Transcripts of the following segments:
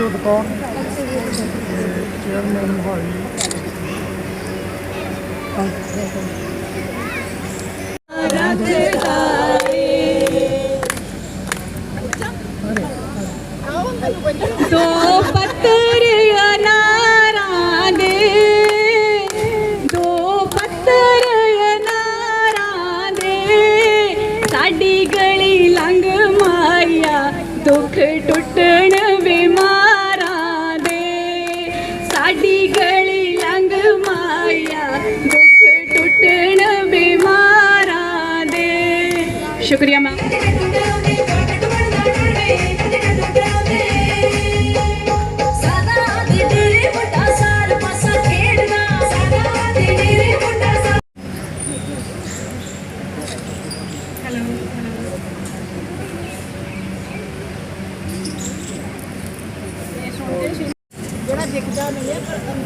Madam Kaur chairman Mohali ਵੱਡਾ ਸਾਲ ਜਿਹੜਾ ਦਿਖਦਾ ਨਹੀਂ ਹੈ ਪਰ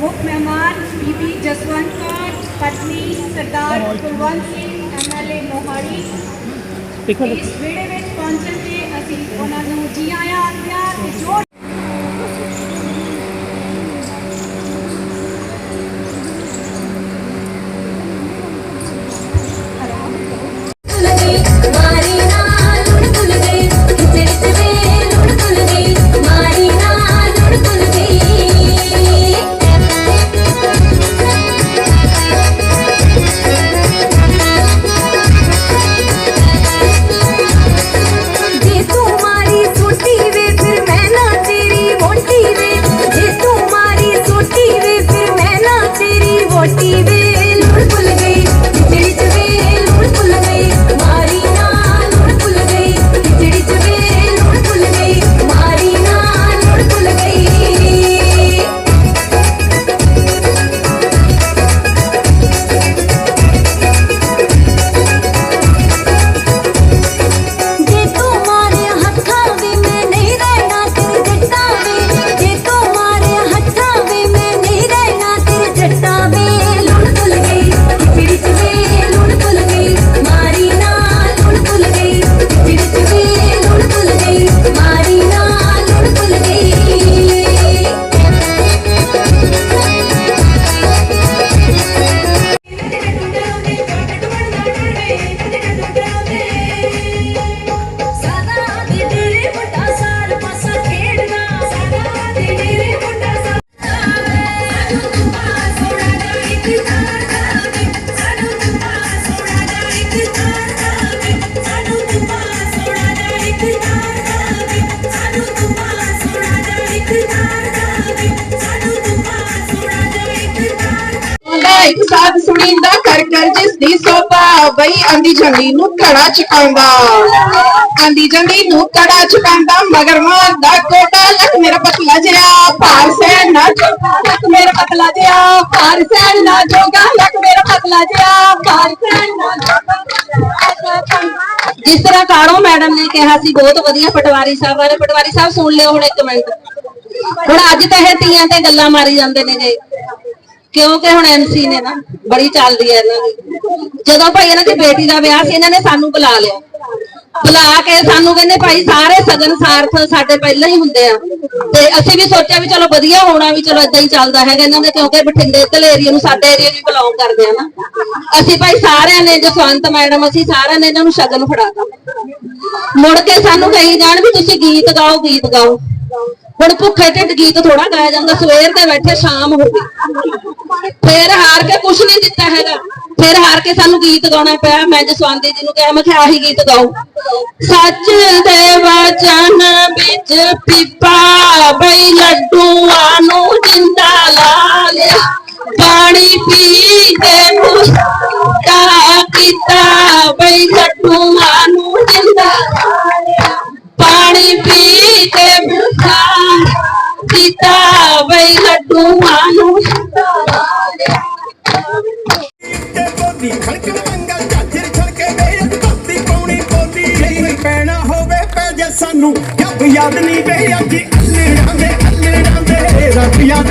ਮੁੱਖ ਮਹਿਮਾਨ ਬੀਬੀ ਜਸਵੰਤ ਕੌਰ ਪਤਨੀ ਸਰਦਾਰ ਕੁਲਵੰਤ ਸਿੰਘ ਐਮਐਲਏ ਮੋਹਾਲੀ। ਇਸ ਵੇੜੇ ਵਿੱਚ ਪਹੁੰਚਣ ਤੇ ਅਸੀਂ ਉਹਨਾਂ ਨੂੰ ਜੀ ਆਇਆਂ ਆਖਦੇ ਹਾਂ ਤੇ ਜੋ ਸਾਥ ਕਰ ਕਰ ਜਿਸ ਦੀ ਸੋਭਾ ਬਈ ਆਂਦੀ ਝੰਡੀ ਨੂੰ ਕੜਾ ਚੁਕਾਉਂਦਾ। ਆਂਦੀ ਝੰਡੀ ਨੂੰ ਕੜਾ ਚੁਕਾਉਂਦਾ, ਮਗਰ ਮਾਰਦਾ ਕੋਟਾ ਲੱਕ ਮੇਰਾ ਪਤਲਾ ਜਿਹਾ, ਭਾਰ ਸੈਨ ਨਾ ਜੋਗਾ ਲੱਕ ਮੇਰਾ ਪਤਲਾ ਜਿਹਾ, ਭਾਰ ਸੈਨ ਨਾ ਜੋਗਾ ਲੱਕ ਮੇਰਾ ਪਤਲਾ ਜਿਹਾ, ਭਾਰ ਸੈਨ ਨਾ ਜੋਗਾ। ਜਿਸ ਤਰ੍ਹਾਂ ਕਾੜੋ ਮੈਡਮ ਨੇ ਕਿਹਾ ਸੀ? ਬਹੁਤ ਵਧੀਆ ਪਟਵਾਰੀ ਸਾਹਿਬ ਬਾਰੇ ਪਟਵਾਰੀ ਸਾਹਿਬ ਸੁਣ ਲਿਓ ਹੁਣ ਇੱਕ ਮਿੰਟ। ਹੁਣ ਅੱਜ ਤਾਂ ਇਹ ਤੀਆਂ ਤੇ ਗੱਲਾਂ ਮਾਰੀ ਜਾਂਦੇ ਨੇਗੇ। ਕਿਉਂਕਿ ਹੁਣ ਐਮਸੀ ਨੇ ਨਾ ਬੜੀ ਚੱਲਦੀ ਹੈ ਇਹਨਾਂ ਦੀ। ਜਦੋਂ ਭਾਈ ਇਹਨਾਂ ਦੀ ਬੇਟੀ ਦਾ ਵਿਆਹ ਸੀ, ਇਹਨਾਂ ਨੇ ਸਾਨੂੰ ਬੁਲਾ ਲਿਆ। ਬੁਲਾ ਕੇ ਸਾਨੂੰ ਕਹਿੰਦੇ, ਭਾਈ ਸਾਰੇ ਸਗਨ ਸਾਰਥ ਸਾਡੇ ਪਹਿਲਾਂ ਹੀ ਹੁੰਦੇ ਆ। ਤੇ ਅਸੀਂ ਵੀ ਸੋਚਿਆ ਵੀ ਚਲੋ ਵਧੀਆ ਹੋਣਾ ਵੀ ਚਲੋ ਇਦਾਂ ਹੀ ਚੱਲਦਾ ਹੈਗਾ ਇਹਨਾਂ ਦੇ, ਕਿਉਂਕਿ ਬਠਿੰਡੇ ਇੱਧਰਲੇ ਨੂੰ ਸਾਡੇ ਏਰੀਆ ਨੂੰ ਬਿਲੋਂਗ ਕਰਦੇ ਆ ਨਾ। ਅਸੀਂ ਭਾਈ ਸਾਰਿਆਂ ਨੇ, ਜਸਵੰਤ ਮੈਡਮ, ਅਸੀਂ ਸਾਰਿਆਂ ਨੇ ਇਹਨਾਂ ਨੂੰ ਸ਼ਗਨ ਫੜਾਤਾ। ਮੁੜ ਕੇ ਸਾਨੂੰ ਕਹੀ ਜਾਣ ਵੀ ਤੁਸੀਂ ਗੀਤ ਗਾਓ ਗੀਤ ਗਾਓ। ਹੁਣ ਭੁੱਖੇ ਢਿੱਡ ਗੀਤ ਥੋੜਾ ਗਾਇਆ ਜਾਂਦਾ, ਸਵੇਰ ਤੇ ਬੈਠੇ ਸ਼ਾਮ ਹੋ ਗਈ। ਫੇਰ ਹਾਰ ਕੇ ਕੁਛ ਨਹੀਂ ਦਿੱਤਾ ਹੈਗਾ। ਫਿਰ ਹਾਰ ਕੇ ਸਾਨੂੰ ਗੀਤ ਗਾਉਣਾ ਪਿਆ। ਮੈਂ ਜਸਵੰਤੀ ਜੀ ਨੂੰ ਕਿਹਾ, ਮੈਂ ਕਿਹਾ ਆਹੀ ਗੀਤ ਗਾਓ। ਸੱਚ ਦੇ ਵਚਨ ਵਿੱਚ ਪੀਪਾ ਬਈ ਲੱਡੂਆਂ ਨੂੰ ਜਿੰਦਾ ਲਾ ਲਿਆ। ਪਾਣੀ ਪੀ ਕੇ ਮੁਸਕਾ ਕੀਤਾ। ਯਾਦ ਨਹੀਂ ਵੇ ਅੱਜ। ਅੱਲੜਾਂ ਦੇ ਅੱਲੜਾਂ ਦੇ ਰੱਬ ਯਾਦ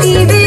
TV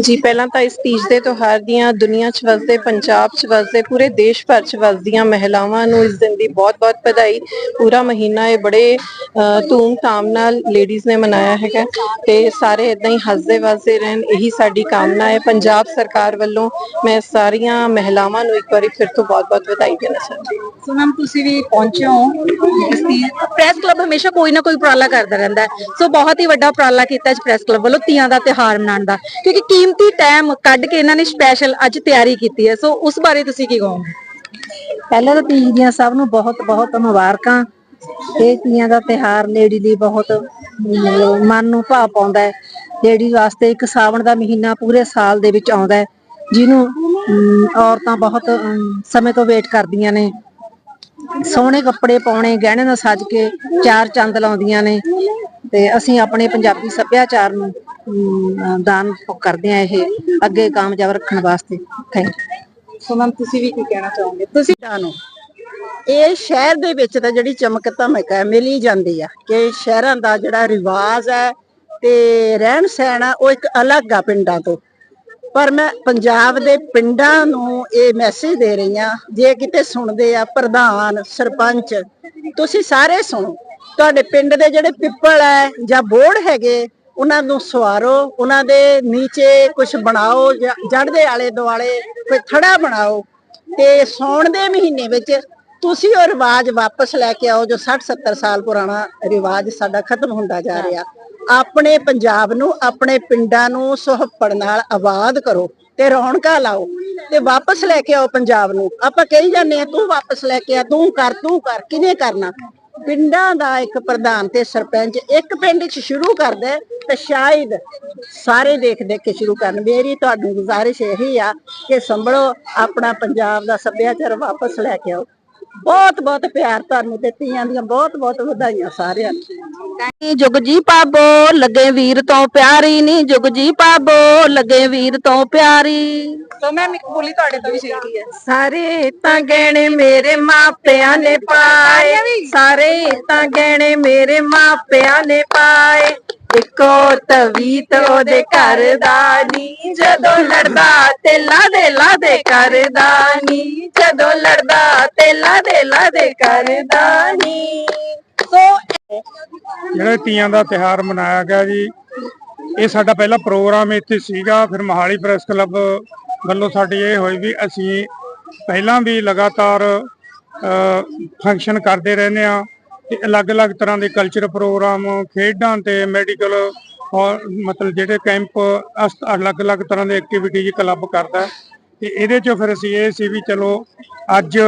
ਜੀ, ਪਹਿਲਾਂ ਤਾਂ ਇਸ ਤੀਜ ਦੇ ਤਿਉਹਾਰ ਦੀਆਂ ਦੁਨੀਆ 'ਚ ਵਸਦੇ, ਪੰਜਾਬ 'ਚ ਵਸਦੇ, ਪੂਰੇ ਦੇਸ਼ ਭਰ 'ਚ ਵਸਦੀਆਂ ਮਹਿਲਾਵਾਂ ਨੂੰ ਇਸ ਦਿਨ ਦੀ ਬਹੁਤ-ਬਹੁਤ ਵਧਾਈ। ਪੂਰਾ ਮਹੀਨਾ ਇਹ ਬੜੇ ਧੂਮ-ਧਾਮ ਨਾਲ ਲੇਡੀਜ਼ ਨੇ ਮਨਾਇਆ ਹੈਗਾ ਤੇ ਸਾਰੇ ਇਦਾਂ ਹੀ ਹੱਸਦੇ, ਵਸਦੇ ਰਹਿਣ। ਇਹੀ ਸਾਡੀ ਕਾਮਨਾ ਹੈ। ਪੰਜਾਬ ਸਰਕਾਰ ਵੱਲੋਂ ਮੈਂ ਸਾਰੀਆਂ ਮਹਿਲਾਵਾਂ ਨੂੰ ਇੱਕ ਵਾਰੀ ਫਿਰ ਤੋਂ ਬਹੁਤ-ਬਹੁਤ ਵਧਾਈ ਦੇਣਾ ਚਾਹੁੰਦੀ ਹਾਂ। ਸੋ ਮੈਮ, ਤੁਸੀਂ ਵੀ ਪਹੁੰਚੇ ਹੋ। ਇਸ ਦੀ ਪ੍ਰੈਸ ਕਲੱਬ ਹਮੇਸ਼ਾ ਕੋਈ ਨਾ ਕੋਈ ਉਪਰਾਲਾ ਕਰਦਾ ਰਹਿੰਦਾ ਹੈ। ਸੋ ਬਹੁਤ ਹੀ ਵੱਡਾ ਉਪਰਾਲਾ ਕੀਤਾ ਇਸ ਪ੍ਰੈਸ ਕਲੱਬ ਵੱਲੋਂ ਤੀਆਂ ਦਾ ਤਿਉਹਾਰ ਮਨਾਉਣ ਦਾ। ਕਿਉਂਕਿ ਕੀ ਕੀਮਤੀ ਟਾਈਮ ਕੱਢ ਕੇ ਇਹਨਾਂ ਨੇ ਸਪੈਸ਼ਲ ਅੱਜ ਤਿਆਰੀ ਕੀਤੀ ਹੈ। ਸੋ ਉਸ ਬਾਰੇ ਤੁਸੀਂ ਕੀ ਕਹੋਗੇ? ਪਹਿਲਾਂ ਤਾਂ ਤੀਜ ਦੀਆਂ ਸਭ ਨੂੰ ਬਹੁਤ ਬਹੁਤ ਮੁਬਾਰਕਾਂ। ਇਹ ਤੀਆਂ ਦਾ ਤਿਹਾਰ ਲੇਡੀ ਲਈ ਬਹੁਤ ਮਨ ਨੂੰ ਭਾਵ ਪਾਉਂਦਾ ਹੈ। ਲੇਡੀ ਵਾਸਤੇ ਇੱਕ ਸਾਵਣ ਦਾ ਮਹੀਨਾ ਪੂਰੇ ਸਾਲ ਦੇ ਵਿੱਚ ਆਉਂਦਾ ਹੈ। ਜਿਹਨੂੰ ਔਰਤਾਂ ਬਹੁਤ ਸਮੇਂ ਤੋਂ ਵੇਟ ਕਰਦੀਆਂ ਨੇ। ਸੋਹਣੇ ਕੱਪੜੇ ਪਾਉਣੇ, ਗਹਿਣੇ ਨਾਲ ਸੱਜ ਕੇ ਚਾਰ ਚੰਦ ਲਾਉਂਦੀਆਂ ਨੇ। ਤੇ ਅਸੀਂ ਆਪਣੇ ਪੰਜਾਬੀ ਸੱਭਿਆਚਾਰ ਨੂੰ ਦਾਨ ਕਰਦੇ ਆ ਇਹ ਅੱਗੇ ਕਾਮਯਾਬ ਰੱਖਣ ਵਾਸਤੇ। ਥੈਂਕ ਸੋ ਮੈਮ ਤੁਸੀਂ ਵੀ ਕੀ ਕਹਿਣਾ ਚਾਹੋਗੇ? ਤੁਸੀਂ ਨੂੰ ਇਹ ਸ਼ਹਿਰ ਦੇ ਵਿੱਚ ਤਾਂ ਜਿਹੜੀ ਚਮਕ ਧਮਕ ਹੈ ਮਿਲ ਹੀ ਜਾਂਦੀ ਆ ਕਿ ਸ਼ਹਿਰਾਂ ਦਾ ਜਿਹੜਾ ਰਿਵਾਜ ਹੈ ਤੇ ਰਹਿਣ ਸਹਿਣ ਆ ਉਹ ਇੱਕ ਅਲੱਗ ਆ ਪਿੰਡਾਂ ਤੋਂ। ਪਰ ਮੈਂ ਪੰਜਾਬ ਦੇ ਪਿੰਡਾਂ ਨੂੰ ਇਹ ਮੈਸੇਜ ਦੇ ਰਹੀ ਹਾਂ ਜੇ ਕਿਤੇ ਸੁਣਦੇ ਆ ਪ੍ਰਧਾਨ ਸਰਪੰਚ ਤੁਸੀਂ ਸਾਰੇ ਸੁਣੋ। ਤੁਹਾਡੇ ਪਿੰਡ ਦੇ ਜਿਹੜੇ ਪਿੱਪਲ ਹੈ ਜਾਂ ਬੋੜ ਹੈਗੇ ਉਹਨਾਂ ਨੂੰ ਸਵਾਰੋ, ਉਹਨਾਂ ਦੇ ਨੀਚੇ ਕੁਝ ਬਣਾਓ, ਜਾਂ ਆਲੇ ਦੁਆਲੇ ਕੋਈ ਥੜਾ ਬਣਾਓ ਤੇ ਸੌਣ ਦੇ ਮਹੀਨੇ ਵਿੱਚ ਤੁਸੀਂ ਉਹ ਰਿਵਾਜ ਵਾਪਸ ਲੈ ਕੇ ਆਓ ਜੋ 60 70 ਸਾਲ ਪੁਰਾਣਾ ਰਿਵਾਜ ਸਾਡਾ ਖਤਮ ਹੁੰਦਾ ਜਾ ਰਿਹਾ। ਆਪਣੇ ਪੰਜਾਬ ਨੂੰ, ਆਪਣੇ ਪਿੰਡਾਂ ਨੂੰ ਸੁਹੱਪੜ ਨਾਲ ਆਬਾਦ ਕਰੋ ਤੇ ਰੌਣਕਾਂ ਲਾਓ ਤੇ ਵਾਪਸ ਲੈ ਕੇ ਆਓ ਪੰਜਾਬ ਨੂੰ। ਆਪਾਂ ਕਹੀ ਜਾਂਦੇ ਆ ਤੂੰ ਵਾਪਸ ਲੈ ਕੇ ਆ, ਤੂੰ ਕਰ ਤੂੰ ਕਰ ਕਿਨੇ ਕਰਨਾ? ਪਿੰਡਾਂ ਦਾ ਇੱਕ ਪ੍ਰਧਾਨ ਤੇ ਸਰਪੰਚ ਇੱਕ ਪਿੰਡ 'ਚ ਸ਼ੁਰੂ ਕਰਦਾ ਤੇ ਸ਼ਾਇਦ ਸਾਰੇ ਦੇਖ ਦੇਖ ਕੇ ਸ਼ੁਰੂ ਕਰਨ। ਮੇਰੀ ਤੁਹਾਨੂੰ ਗੁਜ਼ਾਰਿਸ਼ ਇਹੀ ਆ ਕਿ ਸੰਭਲੋ, ਆਪਣਾ ਪੰਜਾਬ ਦਾ ਸੱਭਿਆਚਾਰ ਵਾਪਸ ਲੈ ਕੇ ਆਓ। ਬਹੁਤ ਬਹੁਤ ਪਿਆਰ ਤੁਹਾਨੂੰ ਤੇ ਤੀਆਂ ਦੀਆਂ ਬਹੁਤ ਬਹੁਤ ਵਧਾਈਆਂ ਸਾਰਿਆਂ ਨੂੰ। ਨੀ ਜੁਗ ਜੀ ਪਾਬੋ ਲੱਗੇ ਵੀਰ ਤੋਂ ਪਿਆਰੀ ਨੀ ਜੁਗ ਜੀ ਪਾਬੋ ਲੱਗੇ ਵੀਰ ਤੋਂ ਪਿਆਰੀ। ਸੋ ਮੈਮ ਇੱਕ ਬੋਲੀ ਤੁਹਾਡੇ ਤੋਂ ਵੀ ਸਿੱਖੀ ਹੈ। ਸਾਰੇ ਤਾਂ ਗਹਿਣੇ ਮੇਰੇ ਮਾਪਿਆਂ ਨੇ ਪਾਏ। ਸਾਰੇ ਤਾਂ ਗਹਿਣੇ ਮੇਰੇ ਮਾਪਿਆਂ ਨੇ ਪਾਏ। ਇੱਕੋ ਤਵੀਤ ਉਹਦੇ ਘਰ ਦਾ ਨੀ। ਜਦੋਂ ਲੜਦਾ ਤੇ ਲਾਦੇ ਲਾਦੇ ਕਰਦਾ ਨੀ। ਜਦੋਂ ਲੜਦਾ ਤੇ ਲਾਦੇ ਲਾਦੇ ਕਰਦਾ ਨੀ। ਜਿਹੜਾ ਤੀਆਂ ਦਾ ਤਿਹਾਰ ਮਨਾਇਆ ਗਿਆ ਜੀ, ਇਹ ਸਾਡਾ ਪਹਿਲਾ ਪ੍ਰੋਗਰਾਮ ਇੱਥੇ ਸੀਗਾ। ਫਿਰ ਮਹਾਲੀ ਪ੍ਰੈਸ ਕਲੱਬ ਵੱਲੋਂ ਸਾਡੀ ਇਹ ਹੋਈ ਵੀ ਅਸੀਂ ਪਹਿਲਾਂ ਵੀ ਲਗਾਤਾਰ ਫੰਕਸ਼ਨ ਕਰਦੇ ਰਹਿੰਦੇ ਆ ਤੇ ਅਲੱਗ-ਅਲੱਗ ਤਰ੍ਹਾਂ ਦੇ ਕਲਚਰ ਪ੍ਰੋਗਰਾਮ ਖੇਡਾਂ ਤੇ ਮੈਡੀਕਲ ਔਰ ਮਤਲਬ ਜਿਹੜੇ ਕੈਂਪ ਅਸ- ਅਲੱਗ-ਅਲੱਗ ਤਰ੍ਹਾਂ ਦੇ ਐਕਟੀਵਿਟੀਜ਼ ਕਲੱਬ ਕਰਦਾ ਹੈ। ਤੇ ਇਹਦੇ ਚੋਂ ਫਿਰ ਅਸੀਂ ਇਹ ਸੀ ਵੀ ਚਲੋ ਅੱਜ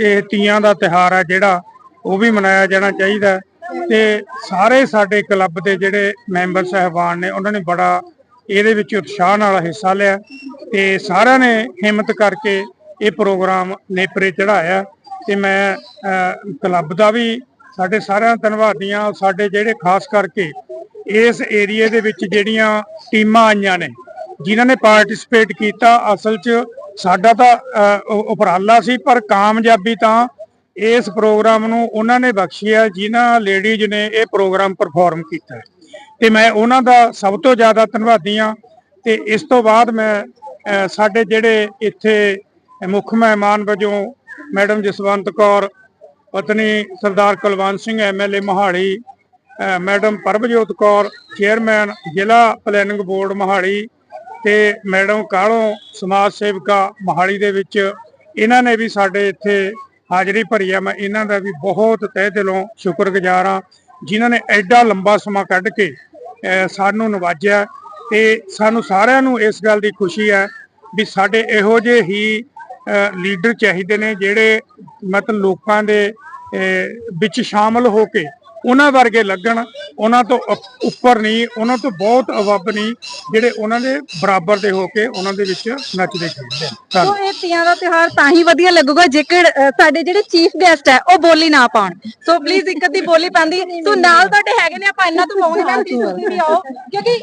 ਇਹ ਤੀਆਂ ਦਾ ਤਿਹਾਰ ਹੈ ਜਿਹੜਾ, ਉਹ ਵੀ ਮਨਾਇਆ ਜਾਣਾ ਚਾਹੀਦਾ ਹੈ। ਤੇ ਸਾਰੇ ਸਾਡੇ ਕਲੱਬ ਦੇ ਜਿਹੜੇ ਮੈਂਬਰ ਸਹਿਬਾਨ ਨੇ, ਉਹਨਾਂ ਨੇ ਬੜਾ ਇਹਦੇ ਵਿੱਚ ਉਤਸ਼ਾਹ ਨਾਲ ਹਿੱਸਾ ਲਿਆ ਤੇ ਸਾਰਿਆਂ ਨੇ ਹਿੰਮਤ ਕਰਕੇ ਇਹ ਪ੍ਰੋਗਰਾਮ ਨੇਪਰੇ ਚੜਾਇਆ ਤੇ ਮੈਂ ਕਲੱਬ ਦਾ ਵੀ ਸਾਡੇ ਸਾਰਿਆਂ ਦਾ ਧੰਨਵਾਦੀ ਹਾਂ ਸਾਡੇ ਜਿਹੜੇ ਖਾਸ ਕਰਕੇ ਇਸ ਏਰੀਏ ਦੇ ਵਿੱਚ ਜਿਹੜੀਆਂ ਟੀਮਾਂ ਆਈਆਂ ਨੇ, ਜਿਨ੍ਹਾਂ ਨੇ ਪਾਰਟਿਸਿਪੇਟ ਕੀਤਾ, ਅਸਲ 'ਚ ਸਾਡਾ ਤਾਂ ਉਪਰਾਲਾ ਸੀ, ਪਰ ਕਾਮਯਾਬੀ ਤਾਂ ਇਸ ਪ੍ਰੋਗਰਾਮ ਨੂੰ ਉਹਨਾਂ ਨੇ ਬਖਸ਼ਿਆ ਜਿਨ੍ਹਾਂ ਲੇਡੀਜ਼ ਨੇ ਇਹ ਪ੍ਰੋਗਰਾਮ ਪਰਫਾਰਮ ਕੀਤਾ ਹੈ। ਤੇ ਮੈਂ ਉਹਨਾਂ ਦਾ ਸਭ ਤੋਂ ਜ਼ਿਆਦਾ ਧੰਨਵਾਦੀ ਹਾਂ, ਤੇ ਇਸ ਤੋਂ ਬਾਅਦ ਮੈਂ ਸਾਡੇ ਜਿਹੜੇ ਇੱਥੇ ਮੁੱਖ ਮਹਿਮਾਨ ਵਜੋਂ ਮੈਡਮ ਜਸਵੰਤ ਕੌਰ ਪਤਨੀ Sardar Kulwant Singh MLA Mohali madam Paramjot Kaur, chairman ਜ਼ਿਲ੍ਹਾ ਪਲੈਨਿੰਗ ਬੋਰਡ ਮੋਹਾਲੀ ਤੇ ਮੈਡਮ ਕਾਲੋਂ ਸਮਾਜ ਸੇਵਿਕਾ ਮੋਹਾਲੀ ਦੇ ਵਿੱਚ। ਇਹਨਾਂ ਨੇ ਵੀ ਸਾਡੇ ਇੱਥੇ ਹਾਜ਼ਰੀ ਭਰੀ ਆ। ਮੈਂ ਇਹਨਾਂ ਦਾ ਵੀ ਬਹੁਤ ਤਹਿ ਦਿਲੋਂ ਸ਼ੁਕਰਗੁਜ਼ਾਰ ਹਾਂ, ਜਿਨ੍ਹਾਂ ਨੇ ਐਡਾ ਲੰਬਾ ਸਮਾਂ ਕੱਢ ਕੇ ਸਾਨੂੰ ਨਵਾਜਿਆ ਤੇ ਸਾਨੂੰ ਸਾਰਿਆਂ ਨੂੰ ਇਸ ਗੱਲ ਦੀ ਖੁਸ਼ੀ ਹੈ ਵੀ ਸਾਡੇ ਇਹੋ ਜਿਹੇ ਹੀ ਲੀਡਰ ਚਾਹੀਦੇ ਨੇ ਜਿਹੜੇ ਮਤਲਬ ਲੋਕਾਂ ਦੇ ਵਿੱਚ ਸ਼ਾਮਲ ਹੋ ਕੇ ਉਹਨਾਂ ਵਰਗੇ ਲੱਗਣ, ਉਹਨਾਂ ਤੋਂ ਉੱਪਰ ਨਹੀਂ, ਉਹਨਾਂ ਤੋਂ ਬਹੁਤ ਅਵੱਬ ਨਹੀਂ, ਜਿਹੜੇ ਉਹਨਾਂ ਦੇ ਬਰਾਬਰ ਦੇ ਹੋ ਕੇ ਉਹਨਾਂ ਦੇ ਵਿੱਚ ਨੱਚਦੇ ਖੇਡਦੇ ਸੋ ਇਹ ਤੀਆਂ ਦਾ ਤਿਉਹਾਰ ਤਾਂ ਹੀ ਵਧੀਆ ਲੱਗੂਗਾ ਜੇਕਰ ਸਾਡੇ ਜਿਹੜੇ ਚੀਫ ਗੈਸਟ ਹੈ, ਉਹ ਬੋਲੀ ਨਾ ਪਾਉਣ। ਸੋ ਪਲੀਜ਼ ਇੱਕ ਅੱਧੀ ਬੋਲੀ ਪਾਉਂਦੀ ਸੋ ਨਾਲ ਤੁਹਾਡੇ ਹੈਗੇ ਨੇ, ਆਪਾਂ ਇਹਨਾਂ ਤੋਂ ਪਾਉਂਗੇ ਮੈਮ ਤੁਸੀਂ ਵੀ ਆਓ, ਕਿਉਂਕਿ